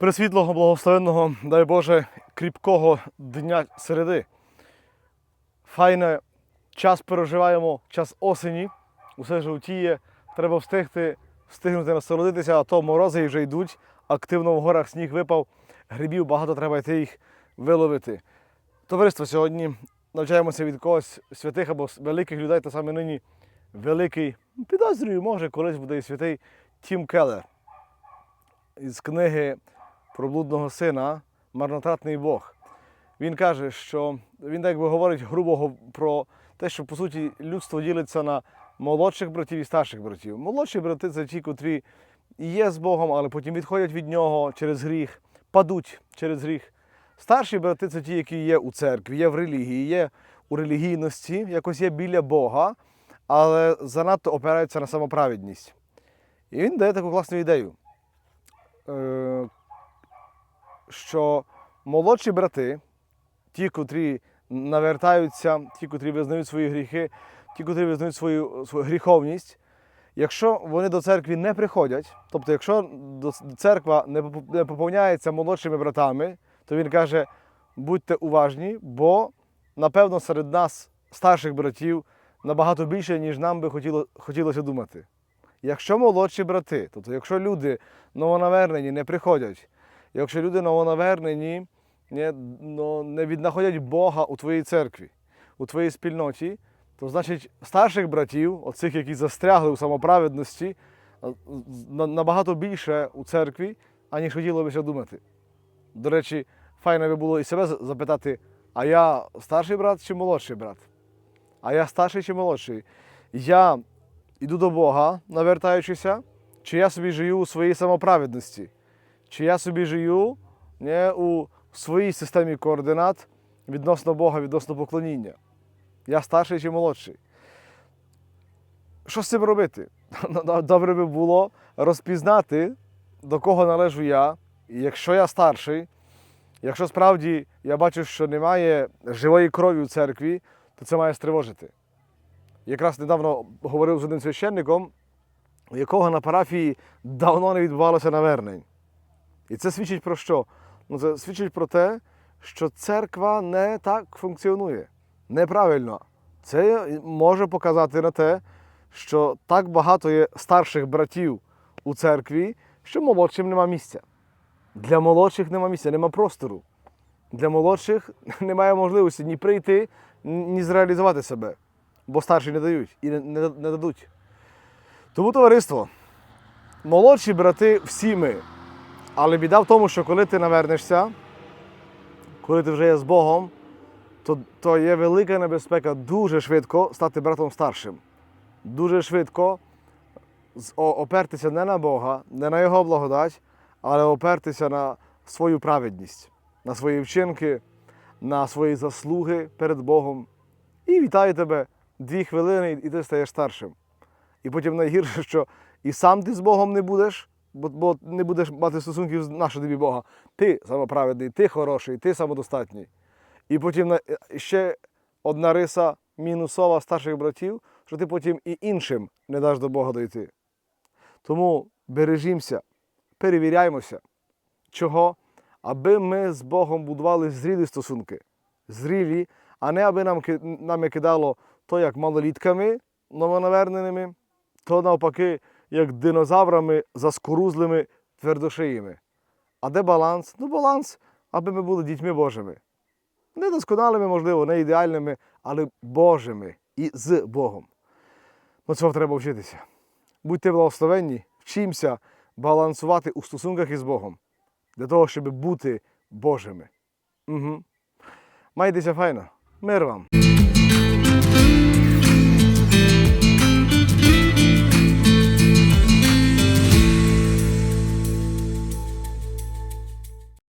Пресвітлого, благословенного, дай Боже, кріпкого дня середи. Файне, час переживаємо, час осені, усе жовтіє, треба встигти, встигнути насолодитися, а то морози вже йдуть, активно в горах сніг випав, грибів багато треба йти їх виловити. Товариство сьогодні навчаємося від когось святих або великих людей, та саме нині великий, підозрюю, може, колись буде і святий Тім Келлер із книги про блудного сина Марнотратний Бог. Він каже, що він так би говорить грубо про те, що по суті людство ділиться на молодших братів і старших братів. Молодші брати це ті, котрі є з Богом, але потім відходять від нього через гріх, падуть через гріх. Старші брати це ті, які є у церкві, є в релігії, є у релігійності, якось є біля Бога, але занадто опираються на самоправедність. І він дає таку класну ідею е, що молодші брати, ті, котрі навертаються, ті, котрі визнають свої гріхи, ті, котрі визнають свою, свою гріховність, якщо вони до церкви не приходять, тобто, якщо церква не поповняється молодшими братами, то він каже: будьте уважні, бо напевно серед нас, старших братів, набагато більше, ніж нам би хотіло, хотілося думати. Якщо молодші брати, тобто якщо люди новонавернені не приходять, якщо люди новонавернені не, ну, не віднаходять Бога у твоїй церкві, у твоїй спільноті, то значить старших братів, оцих, які застрягли у самоправедності, набагато більше у церкві, аніж хотілося думати. До речі, файно би було і себе запитати, а я старший брат чи молодший брат? А я старший чи молодший? Я іду до Бога, навертаючися, чи я собі живу у своїй самоправедності, чи я собі живу не у своїй системі координат відносно Бога, відносно поклоніння. Я старший чи молодший. Що з цим робити? Добре би було розпізнати, до кого належу я, і якщо я старший, якщо справді я бачу, що немає живої крові у церкві, то це має стривожити. Якраз недавно говорив з одним священником, у якого на парафії давно не відбувалося навернень. І це свідчить про що? Ну, це свідчить про те, що церква не так функціонує. Неправильно. Це може показати на те, що так багато є старших братів у церкві, що молодшим нема місця. Для молодших нема місця, нема простору. Для молодших немає можливості ні прийти, ні зреалізувати себе, бо старші не дають і не, не, дадуть. Тому товариство, молодші брати всі ми. Але біда в тому, що коли ти навернешся, коли ти вже є з Богом, то, то є велика небезпека дуже швидко стати братом старшим. Дуже швидко опертися не на Бога, не на Його благодать, але опертися на свою праведність, на свої вчинки, на свої заслуги перед Богом. І вітаю тебе дві хвилини, і ти стаєш старшим. І потім найгірше, що і сам ти з Богом не будеш, бо, бо не будеш мати стосунків з нашого тобі Бога. Ти самоправедний, ти хороший, ти самодостатній. І потім ще одна риса мінусова старших братів, що ти потім і іншим не даш до Бога дойти. Тому бережімося, перевіряймося. Чого? Аби ми з Богом будували зрілі стосунки. Зрілі, а не аби нам, нами кидало то як малолітками новонаверненими, то навпаки, як динозаврами заскорузлими твердошиїми. А де баланс? Ну, баланс, аби ми були дітьми Божими. Не досконалими, можливо, не ідеальними, але Божими і з Богом. Ну, цього треба вчитися. Будьте благословенні, вчимося балансувати у стосунках із Богом для того, щоб бути Божими. Угу. Майтеся файно. Мир вам!